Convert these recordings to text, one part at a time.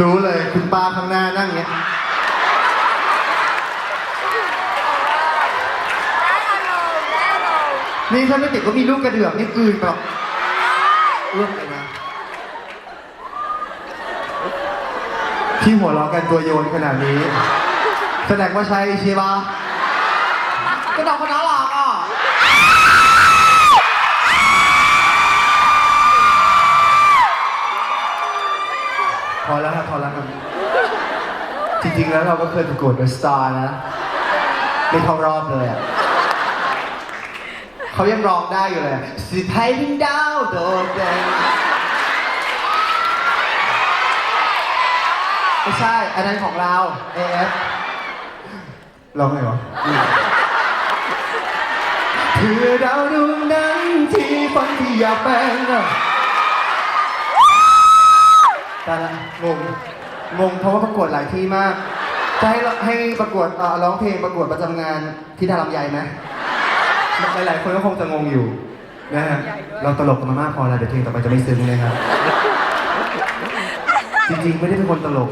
รู้เลยคุณป้าข้างหน้านั่งเงี้ยนี่ถ้าไม่ติดก็มีลูกกระเดื่องนี่กลืนไปหรอกเอื้อมเลยนะที่หัวเราะกันตัวโยนขนาดนี้ แสดงว่าใช่ใช่ปะก็น้องคนน่ารักอ่ พอแล้วครับพอแล้วครับจริงๆแล้วเราก็เคยประกวดเดอะสตาร์นะไม่เข้ารอบเลยอะเขายังร้องได้อยู่เลยสิบให้ดินดาวโดดเด่นไม่ใช่ อันนั้นของเรา AF ร้องไงวะเพื่อดาวดวงนั้นที่ฝันที่อยากเป็น ตายละงงงงเพราะว่าประกวดหลายที่มาก จะให้เราให้ประกวดเอ่อร้องเพลงประกวดประจำงานที่ดาลำไยไหมหลายๆคนก็คงจะงงอยู่นะฮะเราตลกกันมามากพอแล้วเดี๋ยวเพลงต่อไปจะไม่ซึ้งเลยครับ จริงๆไม่ได้เป็นคนตลก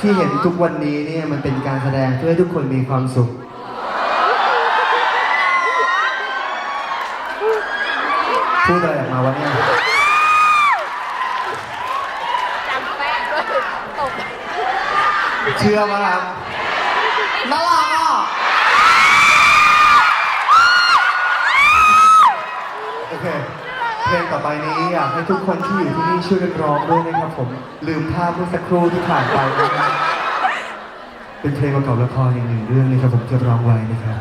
ที่เห็นทุกวันนี้เนี่ยมันเป็นการแสดงเพื่อให้ทุกคนมีความสุข พูดอะไรออกมาวะเนี่ย เชื่อไหมครับน่ารักอะโอเค เพลงต่อไปนี้อยากให้ทุกคนที่อยู่ที่นี่ช่วยกันร้องด้วยนะครับผม ลืมภาพเมื่อสักครู่ที่ผ่านไปนะครับเป็นเพลงประกอบละครอีกหนึ่งเรื่องนะครับผมจะร้องไว้นะครับ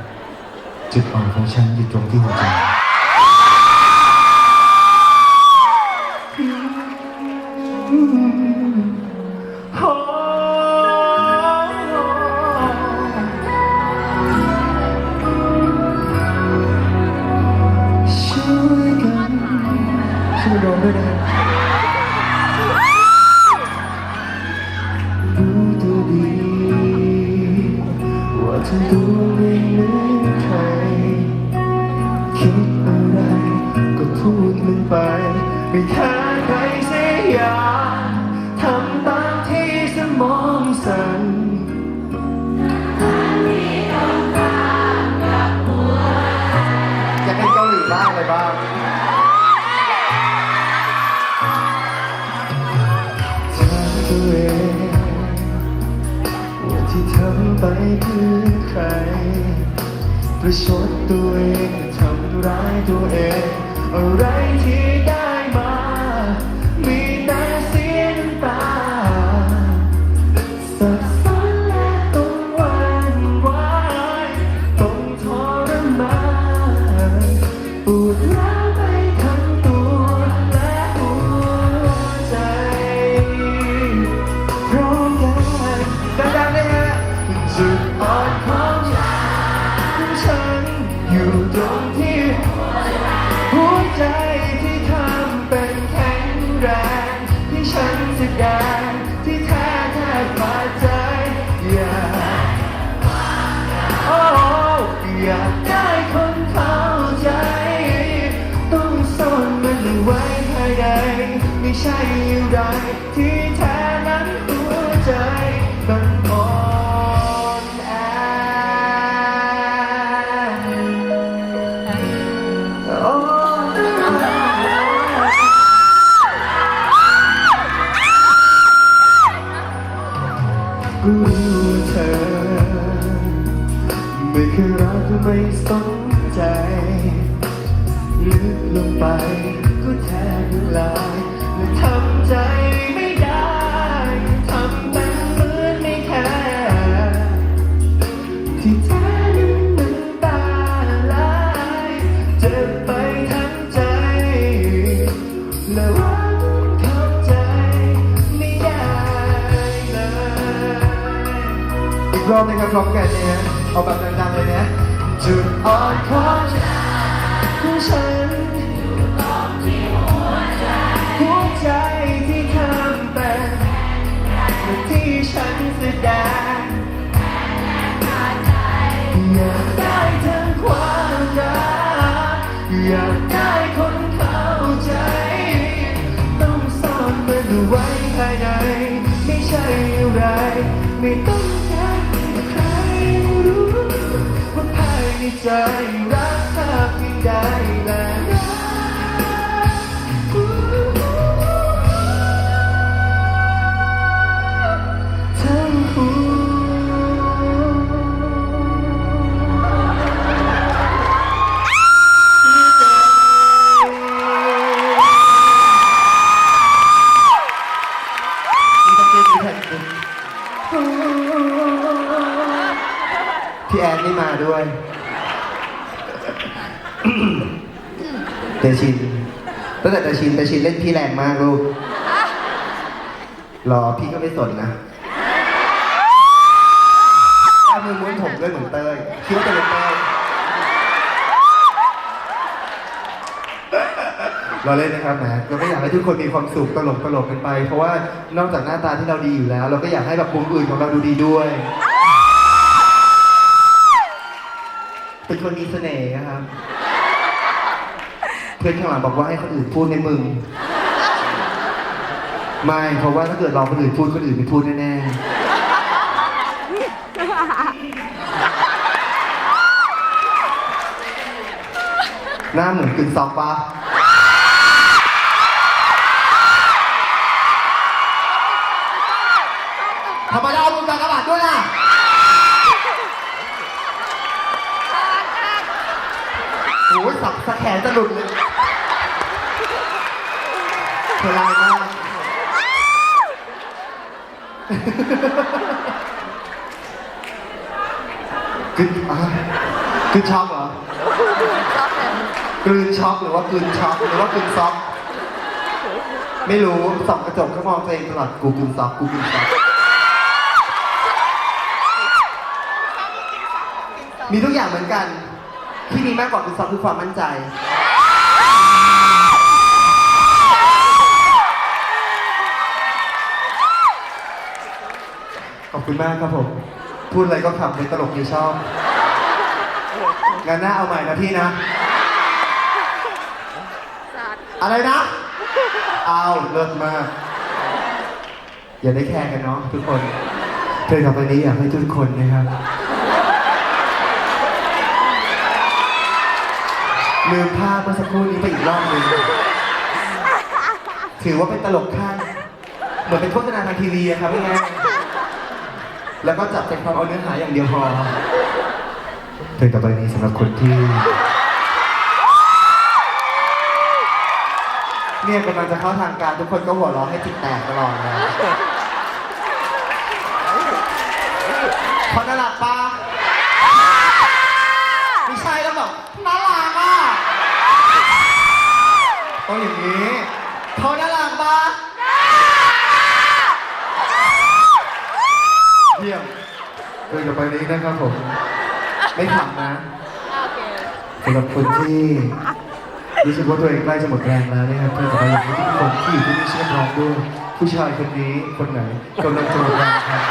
จุดอ่อนของฉันอยู่ตรงที่ ช่วยร้องด้วยนะครับรู้ตัวดีว่าทั้งตัวไม่เหมือนใครคิดอะไรก็พูดมันไป ไม่แค่ใครเสียอย่างำไปเพื่อใคร ประชดตัวเองทำร้ายตัวเอง อะไรที่ได้ ท้แท ไม่สนใจลึกลงไปก็แทบละลายและทำใจไม่ได้ทำเป็นเหมือนไม่แคร์ที่แท้นั้นน้ำตาไหลเจ็บไปทั้งใจ และรักเข้าใจไม่ได้เลยอีกรอบนึงครับพร้อมกันเนี่ยเอาแบบ จุดอ่อนของฉันของฉันหัวใจที่ทำเป็นและที่ฉันแสดงอยากได้ทั้งความรักอยากได้คนเข้าใจ ต้องซ่อนมันไว้ภายใน ไม่ใช่อะไร ไม่ต้อง ใจรัก ชินตั้งแต่เตชินเตชินเล่นพี่แรงมากลูกรอพี่ก็ไม่สนนะเอามือม้วนผมด้วยเหมือนเต้ยคิดว่าจะเป็นเต้ยเราเล่นนะครับนะเราก็อยากให้ทุกคนมีความสุขตลกตลกกันไป เพราะว่านอกจากหน้าตาที่เราดีอยู่แล้ว เราก็อยากให้แบบมุมอื่นของเราดูดีด้วย เป็นคนมีเสน่ห์นะครับเพื่อนข้างหลังบอกว่าให้คนอื่นพูดในมึง ไม่เพราะว่าถ้าเกิดเราคนอื่นพูดคนอื่นไม่พูดแน่ๆหน้าเหมือนกึ่งซอกปะทำไมเราเอามือกากบาทด้วยล่ะโอ้ยสับสะแขนจะหลุดเลย ธอลายมากกึนอะกึนช็อกเหรอกลืนช็อกหรือว่ากลืนช็อกหรือว่ากลืนซ็อกไม่รู้ส่องกระจกก็มองตัวเองตลอดกูกลืนซ็อกกูกลืนซ็อกมีทุกอย่างเหมือนกัน ที่มีมากกว่ากลืนซ็อกคือความมั่นใจ อบคุณมากครับผม พูดอะไรก็ขับเลยตลกดีชอบงานหน้าเอาใหม่นะพี่นะอะไรนะ เอาเลิศมาก อย่าได้แคร์กันเนาะทุกคนเพลงต่อไปนี้อยากให้ทุกคนนะครับ ลืมภาพเมื่อสักครู่นี้ไปอีกรอบหนึ่งถือว่าเป็นตลกขั้นเหมือนเป็นโฆษณาทางทีวีอะครับพี่แม่ แล้วก็จับใจความเอาเนื้อหาอย่างเดียวพอเพลงต่อไปนี้สำหรับคนที่ เนี่ยกำลังจะเข้าทางการทุกคนก็หัวเราะให้จิตแตกตลอดนะเพราะน่ารักปะไม่ใช่แล้วแบบน่ารักอะต้องอย่างนี้เพราะน่ารักปะเยี่ยมเดินต่อ ไปนี้นะครับผม ไม่ขำนะสำหรับคนที่รู้สึกว่าตัวเองใกล้จะหมดแรงแล้วนะครับเพื่อจะไปอยากให้ทุกคนที่อยู่ที่นี่ช่วยกันร้องด้วยผู้ชายคนนี้คนไหนกำลังจะหมดแรงครับ